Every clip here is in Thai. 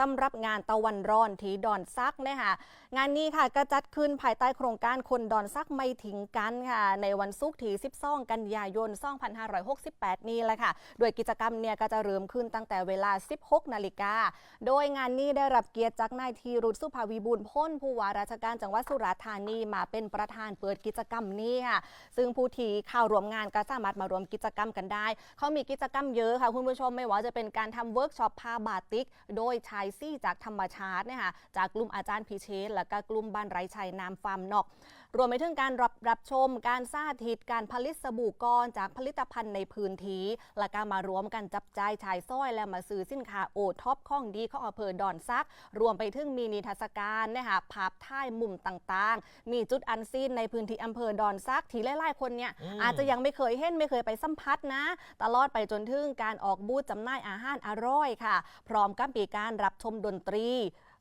สำหรับงานตะวันร้อนที่ดอนซักนะคะงานนี้ค่ะก็จัดขึ้นภายใต้โครงการคนดอนซักไม่ทิ้งกันค่ะ ในวันศุกร์ที่ 12 กันยายน 2568 นี้แหละค่ะ โดยกิจกรรมเนี่ยก็จะเริ่มขึ้นตั้งแต่เวลา 16 นาฬิกา โดยงานนี้ได้รับเกียรติจากนายธีรุตสุภาวีบุญพ้นผู้ว่าราชการจังหวัดสุราษฎร์ธานีมาเป็นประธานเปิดกิจกรรมนี้ค่ะ ซึ่งผู้ที่เข้าร่วมงานก็สามารถมารวมกิจกรรมกันได้ เขามีกิจกรรมเยอะค่ะคุณผู้ชมไม่ว่าจะเป็นการทำเวิร์กช็อปผ้าบาติก โดยชายซี่จากธรรมชาติเนี่ยค่ะจากกลุ่มอาจารย์พิเชษและก็กลุ่มบ้านไร่ชัยนามฟาร์มนอกรวมไปถึงการรับรับชม การสาธิต การผลิตสบู่ก้อนจากผลิตภัณฑ์ในพื้นที่ และการมารวมกันจับจ่ายชายซ้อย และมาซื้อสินค้าโอท็อปของดีของอำเภอดอนซัก รวมไปถึงมีนิทรรศการนะคะภาพถ่ายมุมต่างๆ มีจุดอันซีนในพื้นที่อำเภอดอนซัก ที่หลายๆคนเนี่ยอืมอาจจะยังไม่เคยเห็นไม่เคยไปสัมผัสนะ ตลอดไปจนถึงการออกบูธจำหน่ายอาหารอร่อยค่ะ พร้อมกับมีการรับชมดนตรี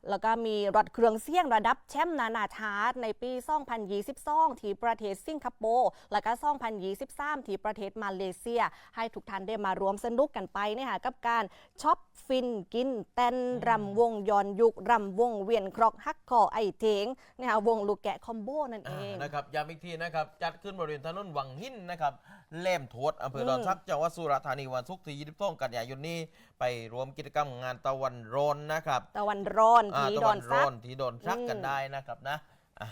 แล้วก็มีรถเครื่องเสียงระดับแชมป์นานาชาติในปี2022ที่ประเทศสิงคโปร์แล้วก็2023ที่ประเทศมาเลเซีย ให้ทุกท่านได้มารวมสนุกกันไปเนี่ยค่ะกับการช็อปฟินกินเต้นรำวงย้อนยุครำวงเวียนครอกฮักคอไอเทงเนี่ยค่ะวงลูกแกะคอมโบนั่นเองอ่านะครับย้ำอีกทีนะครับ จัดขึ้นบริเวณถนนวังหินนะครับเล่มโทษอำเภอดอนซักจังหวัดสุราษฎร์ธานีวันศุกร์ที่22กันยายนนี้ ไปรวมกิจกรรมงานตะวันร้อนนะครับ ตะวันร้อนอ่าที่ตะดอวันนซัร้กอนที่ดอนซักกันอืมได้นะครับนะอะ